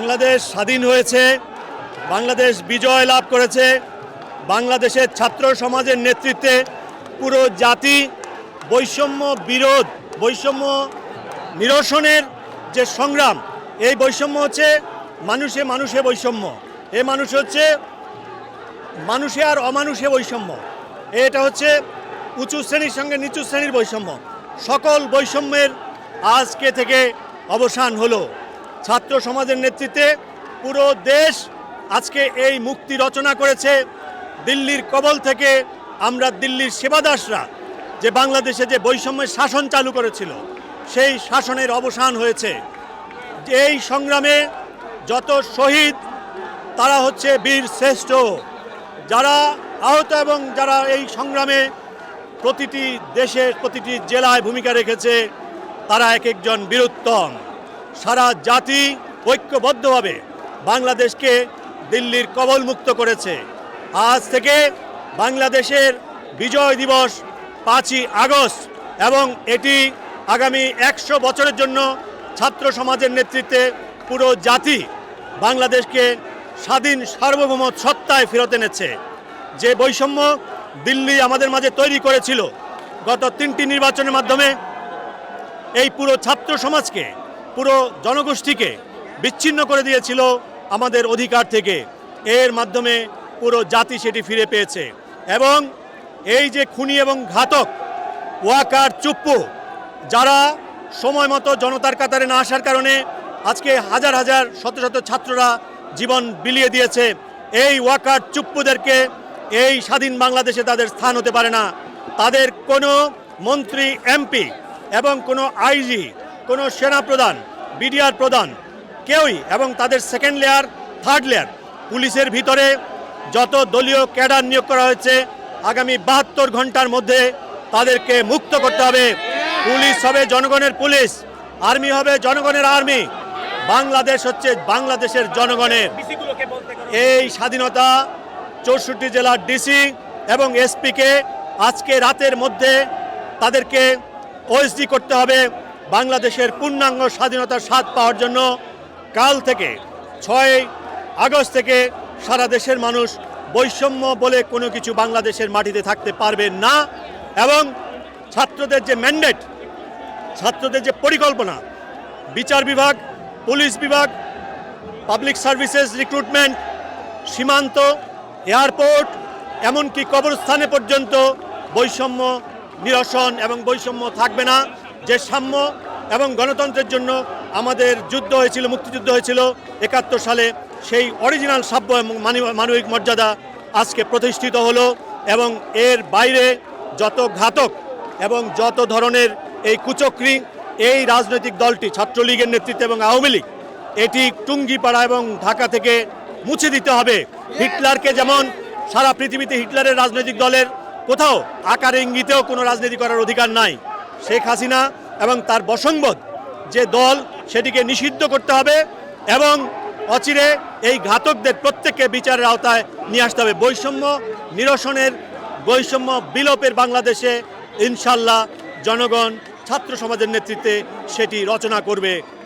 বাংলাদেশ স্বাধীন হয়েছে, বাংলাদেশ বিজয় লাভ করেছে, বাংলাদেশের ছাত্র সমাজের নেতৃত্বে পুরো জাতি বৈষম্য বিরোধ, বৈষম্য নিরসনের যে সংগ্রাম, এই বৈষম্য হচ্ছে মানুষে মানুষে বৈষম্য। এ মানুষ হচ্ছে মানুষে আর অমানুষে বৈষম্য। এটা হচ্ছে উঁচু শ্রেণির সঙ্গে নিচু শ্রেণির বৈষম্য। সকল বৈষম্যের আজকে থেকে অবসান হলো। ছাত্র সমাজের নেতৃত্বে পুরো দেশ আজকে এই মুক্তি রচনা করেছে। দিল্লির কবল থেকে আমরা দিল্লির সেবাদাসরা, যে বাংলাদেশে যে বৈষম্যের শাসন চালু করেছিল, সেই শাসনের অবসান হয়েছে। এই সংগ্রামে যত শহীদ, তারা হচ্ছে বীর শ্রেষ্ঠ। যারা আহত এবং যারা এই সংগ্রামে প্রতিটি দেশের প্রতিটি জেলায় ভূমিকা রেখেছে, তারা এক একজন বীরুত্তম। সারা জাতি ঐক্যবদ্ধভাবে বাংলাদেশকে দিল্লির কবলমুক্ত করেছে। আজ থেকে বাংলাদেশের বিজয় দিবস পাঁচই আগস্ট এবং এটি আগামী একশো বছরের জন্য ছাত্র সমাজের নেতৃত্বে পুরো জাতি বাংলাদেশকে স্বাধীন সার্বভৌম সত্তায় ফেরত এনেছে। যে বৈষম্য দিল্লি আমাদের মাঝে তৈরি করেছিল গত তিনটি নির্বাচনের মাধ্যমে, এই পুরো ছাত্র সমাজকে পুরো জনগোষ্ঠীকে বিচ্ছিন্ন করে দিয়েছিল আমাদের অধিকার থেকে। এর মাধ্যমে পুরো জাতি সেটি ফিরে পেয়েছে। এবং এই যে খুনি এবং ঘাতক ওয়াকার চুপ্পু, যারা সময় মতো জনতার কাতারে না আসার কারণে আজকে হাজার হাজার শত শত ছাত্ররা জীবন বিলিয়ে দিয়েছে, এই ওয়াকার চুপ্পুদেরকে এই স্বাধীন বাংলাদেশে তাদের স্থান হতে পারে না। তাদের কোনো মন্ত্রী, এমপি এবং কোনো আইজি কোনো সেনা প্রধান, বিডিআর প্রধান, কেউই এবং তাদের সেকেন্ড লেয়ার থার্ড লেয়ার পুলিশের ভিতরে যত দলীয় ক্যাডার নিয়োগ করা হয়েছে, আগামী বাহাত্তর ঘণ্টার মধ্যে তাদেরকে মুক্ত করতে হবে। পুলিশ হবে জনগণের পুলিশ, আর্মি হবে জনগণের আর্মি। বাংলাদেশ হচ্ছে বাংলাদেশের জনগণের। এই স্বাধীনতা চৌষট্টি জেলার ডিসি এবং এসপিকে আজকে রাতের মধ্যে তাদেরকে ওএসডি করতে হবে। বাংলাদেশের পূর্ণাঙ্গ স্বাধীনতার স্বাদ পাওয়ার জন্য কাল থেকে ছয় আগস্ট থেকে সারা দেশের মানুষ বৈষম্য বলে কোনো কিছু বাংলাদেশের মাটিতে থাকতে পারবে না এবং ছাত্রদের যে ম্যান্ডেট ছাত্রদের যে পরিকল্পনা, বিচার বিভাগ, পুলিশ বিভাগ পাবলিক সার্ভিসেস রিক্রুটমেন্ট সীমান্ত এয়ারপোর্ট এমনকি কবরস্থানে পর্যন্ত বৈষম্য নিরসন এবং বৈষম্য থাকবে না। যে সাম্য এবং গণতন্ত্রের জন্য আমাদের যুদ্ধ হয়েছিল, মুক্তিযুদ্ধ হয়েছিল একাত্তর সালে, সেই অরিজিনাল সাব্য এবং মানবিক মর্যাদা আজকে প্রতিষ্ঠিত হলো এবং এর বাইরে যত ঘাতক এবং যত ধরনের এই কুচক্রি, এই রাজনৈতিক দলটি, ছাত্রলীগের নেতৃত্বে এবং আওয়ামী লীগ, এটি টুঙ্গিপাড়া এবং ঢাকা থেকে মুছে দিতে হবে। হিটলারকে যেমন সারা পৃথিবীতে হিটলারের রাজনৈতিক দলের কোথাও আকার ইঙ্গিতেও কোনো রাজনীতি করার অধিকার নাই। শেখ হাসিনা এবং তার বসংবদ যে দল সেটিকে নিষিদ্ধ করতে হবে এবং অচিরে এই ঘাতকদের প্রত্যেককে বিচারের আওতায় নিয়ে আসতে হবে। বৈষম্য নিরসনের, বৈষম্য বিলোপের বাংলাদেশে ইনশাল্লাহ জনগণ, ছাত্র সমাজের নেতৃত্বে সেটি রচনা করবে।